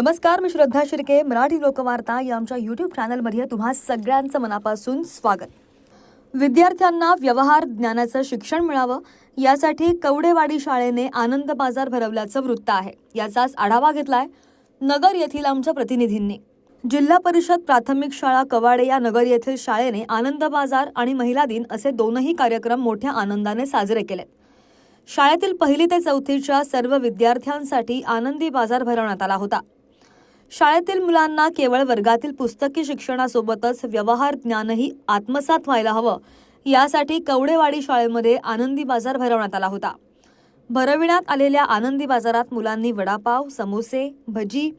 नमस्कार मी श्रद्धा शिर्के मराठी लोकवार्ता या आमच्या यूट्यूब चॅनलमध्ये तुम्हा सगळ्यांचं मनापासून स्वागत. विद्यार्थ्यांना व्यवहार ज्ञानाचं शिक्षण मिळावं यासाठी कवडेवाडी शाळेने आनंद बाजार भरवल्याचं वृत्त आहे. याचाच आढावा घेतलाय नगर येथील आमच्या प्रतिनिधींनी. जिल्हा परिषद प्राथमिक शाळा कवाडे या नगर येथील शाळेने आनंद बाजार आणि महिला दिन असे दोनही कार्यक्रम मोठ्या आनंदाने साजरे केलेत. शाळेतील पहिली ते चौथीच्या सर्व विद्यार्थ्यांसाठी आनंदी बाजार भरवण्यात आला होता. शाळेतील मुलांना केवळ वर्गातील पुस्तकी शिक्षणासोबतच व्यवहार ज्ञानही आत्मसात व्हायला हवं. यासाठी कवडेवाडी शाळेमध्ये आनंदी बाजार भरवण्यात आला होता. भरविण्यात आलेल्या आनंदी बाजारात मुलांनी वडापाव समोसे भजी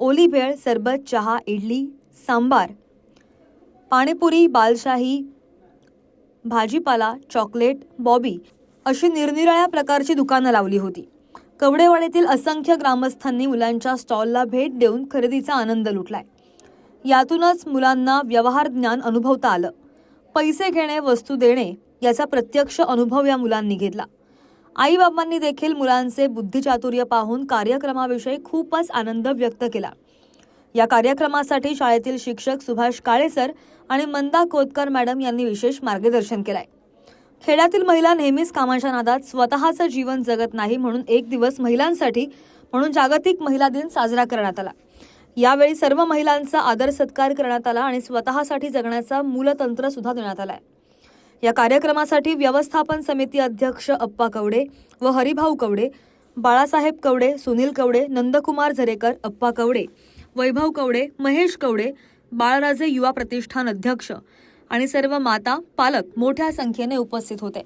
ओली भेळ सरबत चहा इडली सांबार पाणीपुरी बालशाही भाजीपाला चॉकलेट बॉबी अशी निरनिराळ्या प्रकारची दुकानं लावली होती. कवडेवाडीतील असंख्य ग्रामस्थांनी मुलांच्या स्टॉलला भेट देऊन खरेदीचा आनंद लुटलाय. यातूनच मुलांना व्यवहार ज्ञान अनुभवता आलं. पैसे घेणे वस्तू देणे याचा प्रत्यक्ष अनुभव या मुलांनी घेतला. आईबाबांनी देखील मुलांचे बुद्धिचातुर्य पाहून कार्यक्रमाविषयी खूपच आनंद व्यक्त केला. या कार्यक्रमासाठी शाळेतील शिक्षक सुभाष काळेसर आणि मंदा कोतकर मॅडम यांनी विशेष मार्गदर्शन केलंय. खेड्यातील महिला नेहमीच कामाच्या नादात स्वतःचं जीवन जगत नाही म्हणून एक दिवस महिलांसाठी म्हणून जागतिक महिला दिन साजरा करण्यात आला. यावेळी सर्व महिलांचा आदर सत्कार करण्यात आला आणि स्वतःसाठी जगण्याचा मूलतंत्र सुद्धा देण्यात आलाय. या कार्यक्रमासाठी व्यवस्थापन समिती अध्यक्ष अप्पा कवडे व हरिभाऊ कवडे बाळासाहेब कवडे सुनील कवडे नंदकुमार झरेकर अप्पा कवडे वैभव कवडे महेश कवडे बाळराजे युवा प्रतिष्ठान अध्यक्ष आणि सर्व माता पालक मोठ्या संख्येने उपस्थित होते.